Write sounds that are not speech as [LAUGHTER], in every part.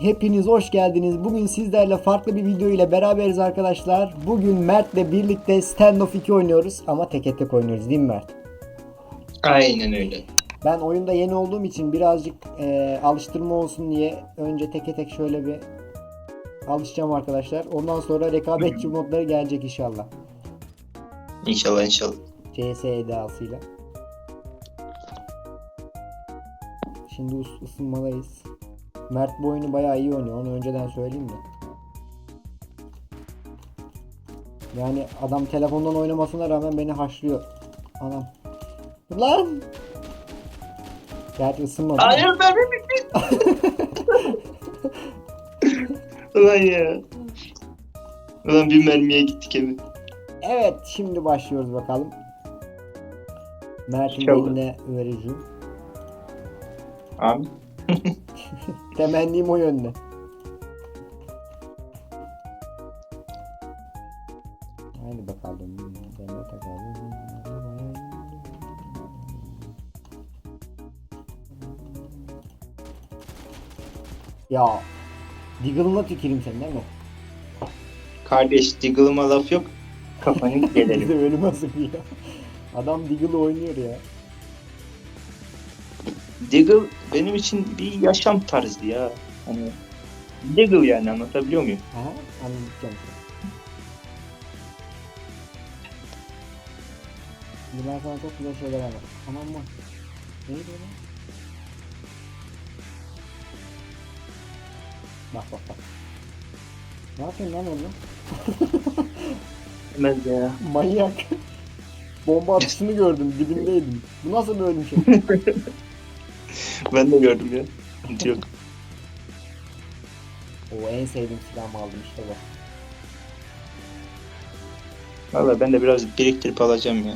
Hepiniz hoş geldiniz. Bugün sizlerle farklı bir video ile beraberiz arkadaşlar. Bugün Mert'le birlikte Standoff 2 oynuyoruz ama tek tek oynuyoruz değil mi Mert? Aynen öyle. Ben oyunda yeni olduğum için birazcık e, alıştırma olsun diye önce teke tek şöyle bir alışacağım arkadaşlar. Ondan sonra rekabetçi modları gelecek inşallah. İnşallah inşallah. CS edasıyla. Şimdi ıs- ısınmadayız. Mert bu oyunu bayağı iyi oynuyor. Onu önceden söyleyeyim de. Yani adam telefondan oynamasına rağmen beni haşlıyor. Anam. Lan! Gerçi ısınmadı. Hayır ben [LAUGHS] Ulan ya. Ulan bir mermiye gittik evi. Evet şimdi başlıyoruz bakalım. Mert'in eline vereceğim. Abi. Temennim o yönde. Haydi bakalım. Deme takalım. Ya Diggle'ına tüküreyim seni değil mi? Kardeş Diggle'ıma laf yok. Kafanı [LAUGHS] Bize gelelim. ölüme sıkıyor. Adam Diggle oynuyor ya. Diggle benim için bir yaşam tarzı ya. Hani Diggle yani anlatabiliyor muyum? Ha? Anlayacağım. Şimdi ben sana çok güzel şeyler anlatayım. Aman aman. Neydi o? Bak bak bak. Ne yapıyorsun lan orada? Demez ya. Manyak. Bomba atışını gördüm dibindeydim. Bu nasıl bir şey? [LAUGHS] [LAUGHS] Ben de gördüm ya. Sıkıntı yok. o en sevdiğim silahımı aldım işte bak. Valla ben de biraz biriktirip alacağım ya.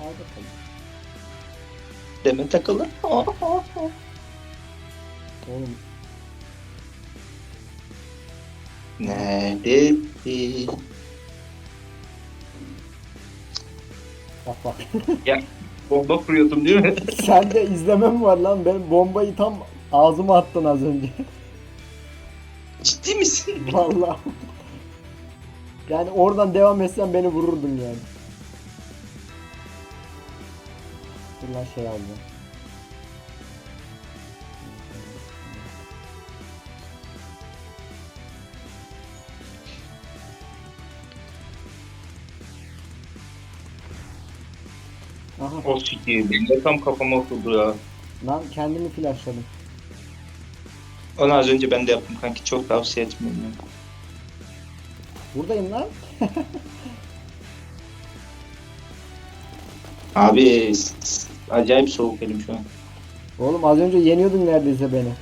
Al bakalım. Deme takılı. [LAUGHS] Oğlum Neredesin? bak bak. [LAUGHS] Bomba kuruyordum değil mi? [LAUGHS] Sen de izlemem var lan. Ben bombayı tam ağzıma attın az önce. Ciddi misin? Vallahi. Yani oradan devam etsen beni vururdun yani. Dur lan şey alacağım. Aha O sikiyim. Benim de tam kafama oturdu ya. lan kendimi flashladım. Onu az önce ben de yaptım kanki. Çok tavsiye etmiyorum ya. Buradayım lan. [LAUGHS] Abi s- s- acayip soğuk elim şu an. Oğlum az önce yeniyordun neredeyse beni.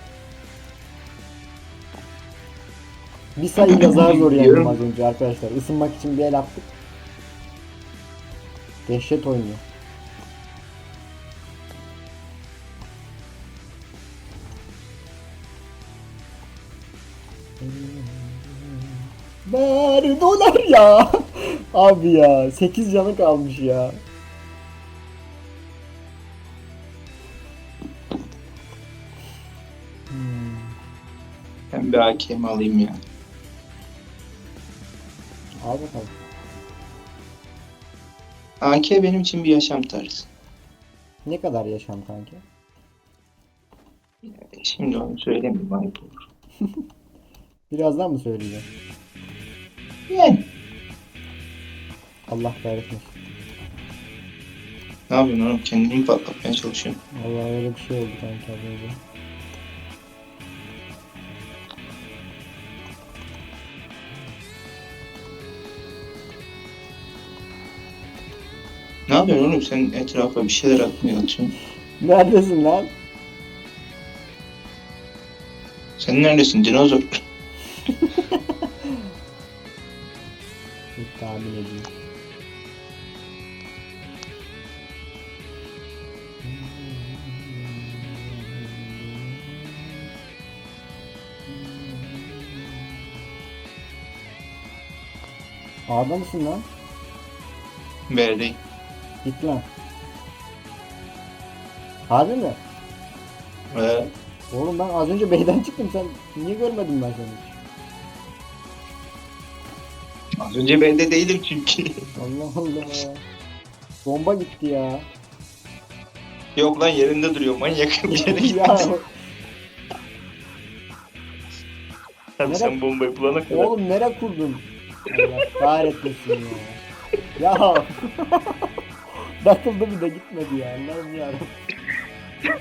Bir sayıyla zar zor yendim az önce arkadaşlar. Isınmak için bir el attık. Dehşet oynuyor. Ver dolar ya. [LAUGHS] Abi ya 8 canı kalmış ya. Hmm. Ben bir AKM alayım ya. Al bakalım. AK benim için bir yaşam tarzı. Ne kadar yaşam kanki? Şimdi onu söylemeyeyim ayıp olur. [LAUGHS] Birazdan mı söyleyeceğim? Yani. Allah kahretmesin. Ne yapıyorsun oğlum? Kendini mi patlatmaya çalışıyorsun? Allah öyle bir şey oldu kanki az önce. Ne yapıyorsun oğlum? Sen etrafa bir şeyler atmaya atıyorsun. Neredesin lan? Sen neredesin dinozor? Tahmin edeyim. A'da mısın lan? B'deyim. Git lan. Harbi mi? Ee, Oğlum ben az önce beyden çıktım sen niye görmedin ben seni? Az önce ben de değilim çünkü. [LAUGHS] Allah Allah. Bomba gitti ya. Yok lan yerinde duruyor manyak. [LAUGHS] Bir yere ya gitmesin. Tabii sen bombayı bulana kadar. oğlum nere kurdun? Allah kahretmesin ya. Ya. [LAUGHS] Takıldı bir de gitmedi ya. Allah'ım yarabbim. Ya.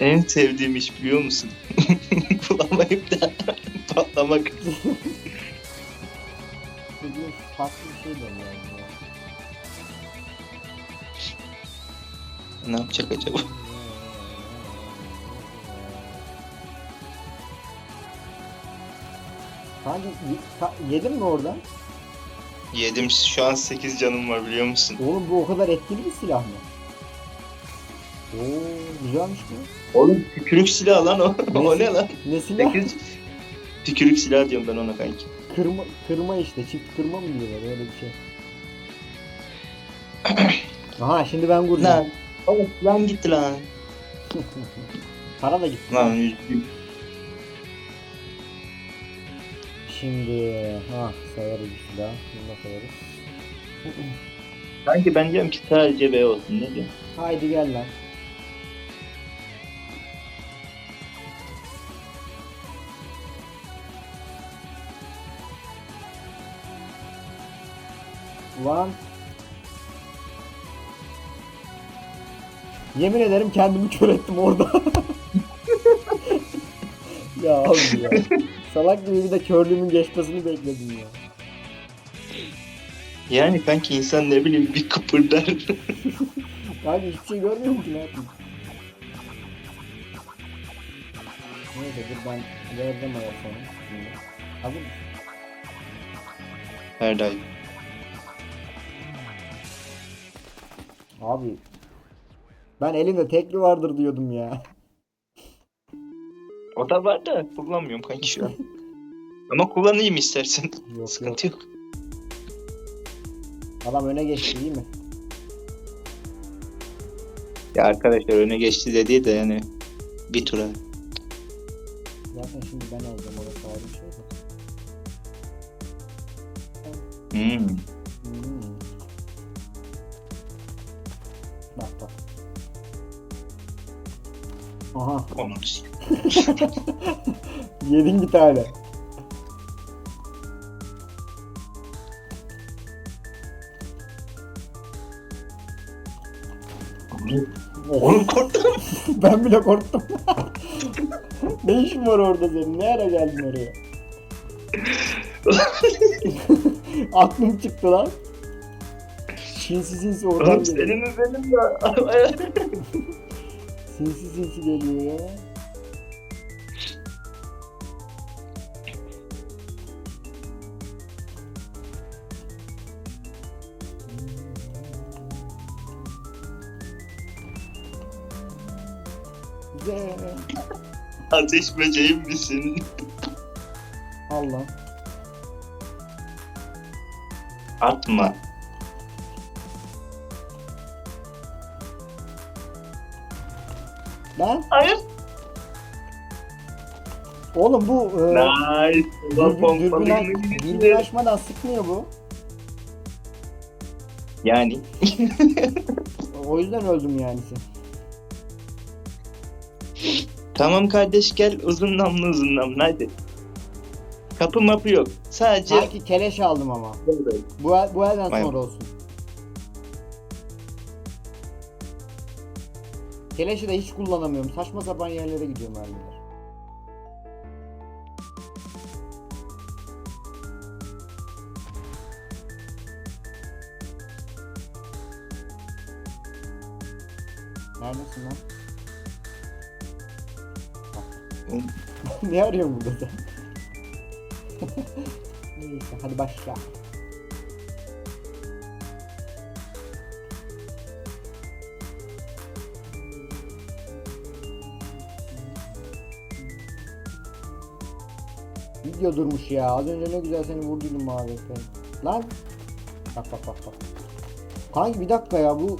En sevdiğim iş biliyor musun? Bulamayıp da patlamak. Bugün farklı bir şey dönüyor. ya. Ne yapacak acaba? Kanka y- ka- yedin mi oradan? Yedim şu an 8 canım var biliyor musun? Oğlum bu o kadar etkili bir silah mı? Oo güzelmiş bu. Oğlum tükürük silah lan o. [LAUGHS] o ne lan? Ne silah? 8 tükürük silah diyorum ben ona kanki. Kırma, kırma işte. Çift kırma mı diyorlar öyle bir şey. [COUGHS] Aha şimdi ben vuracağım. Lan. Oğlum lan gitti lan. [LAUGHS] Para da gitti. Lan üzgün. Şimdi ha sayarız bir silah. Bunu da sayarız. Kanki ben diyorum ki sadece B olsun ne diyorsun? Haydi gel lan. Lan. Yemin ederim kendimi kör ettim orada. [LAUGHS] ya abi ya. Salak gibi bir de körlüğümün geçmesini bekledim ya. Yani kanki insan ne bileyim bir kıpırdar. [LAUGHS] Kanka hiçbir şey görmüyor musun? Ne yapayım? Neyse dur ben verdim ayak sana. Şimdi. Hazır mısın? Her daim. Abi. Ben elimde tekli vardır diyordum ya. O da var da kullanmıyorum kanki şu an. Ama kullanayım istersen. Yok yok. Sıkıntı yok. Adam öne geçti değil mi? Ya arkadaşlar öne geçti dediği de yani bir tura. Zaten şimdi ben alacağım orası ayrı bir şey. Hmm. Aha. Onu [LAUGHS] Yedin bir tane. Oğlum korktum. [LAUGHS] ben bile korktum. [LAUGHS] ne işin var orada senin? Ne ara geldin oraya? Aklım çıktı lan. Sinsi sinsi oradan Oğlum senin benim ya. Sinsi sinsi geliyor ya. Güzel. Ateş böceğim misin? Allah. Atma. Lan Hayır. oğlum bu e, Nice. Ulan dürbün, pompalıyım. dürbün açmadan sıkmıyor bu. Yani. O yüzden öldüm yani. Tamam kardeş gel uzun namlu uzun namlu hadi. Kapı mapı yok. Sadece Sanki keleş aldım ama. Bu, bu elden Vay. sonra olsun. Keleşi de hiç kullanamıyorum. Saçma sapan yerlere gidiyorum mermiler. Neredesin lan? [LAUGHS] ne arıyorsun burada sen? [LAUGHS] Neyse hadi başla. Video durmuş ya. Az önce ne güzel seni vurduydum ekran. Lan. Bak bak bak bak. Kanki bir dakika ya bu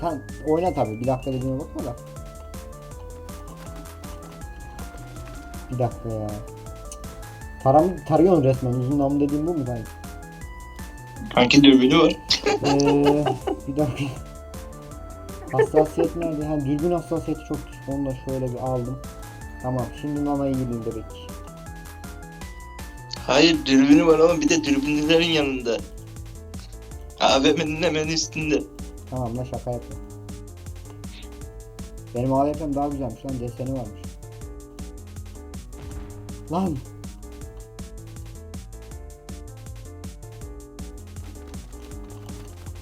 Sen oyna tabi. Bir dakika dediğime bakma da. Bir dakika ya. Taram, tarıyorsun resmen. Uzun namlu dediğim bu mu kanka? Kanki dürbünü var. Ee, bir dakika. Hassasiyet nerede? Ha, dürbün hassasiyeti çok düşük. Onu da şöyle bir aldım. Tamam. Şimdi nanayı gireyim dedik. Hayır dürbünü var ama bir de dürbünlülerin yanında. AVM'nin hemen üstünde. Tamam lan şaka yapma. Benim AWP'm daha güzelmiş lan deseni varmış. Lan.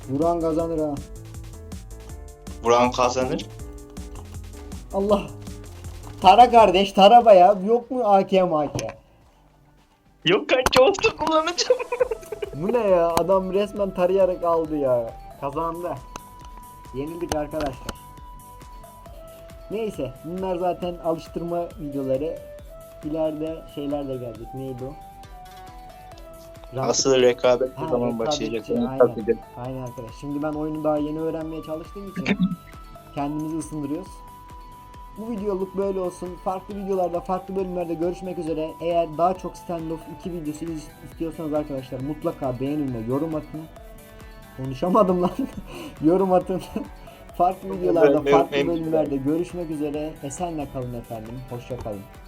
Vuran kazanır ha. Vuran kazanır. Allah. Tara kardeş tara baya yok mu AK AK? Yok kanki oldu kullanacağım. Bu ne ya adam resmen tarayarak aldı ya. Kazandı. Yenildik arkadaşlar. Neyse bunlar zaten alıştırma videoları. İleride şeyler de gelecek. Neydi o? Rank- Asıl rekabet Ha, zaman rekabetçi, başlayacak? onu aynen. takacağım. Aynen arkadaş. Şimdi ben oyunu daha yeni öğrenmeye çalıştığım için [LAUGHS] kendimizi ısındırıyoruz. Bu videoluk böyle olsun. Farklı videolarda, farklı bölümlerde görüşmek üzere. Eğer daha çok standoff 2 videosu istiyorsanız arkadaşlar mutlaka beğenin ve yorum atın. Konuşamadım lan. [LAUGHS] yorum atın. farklı videolarda, farklı bölümlerde görüşmek üzere. Esenle kalın efendim. Hoşça kalın.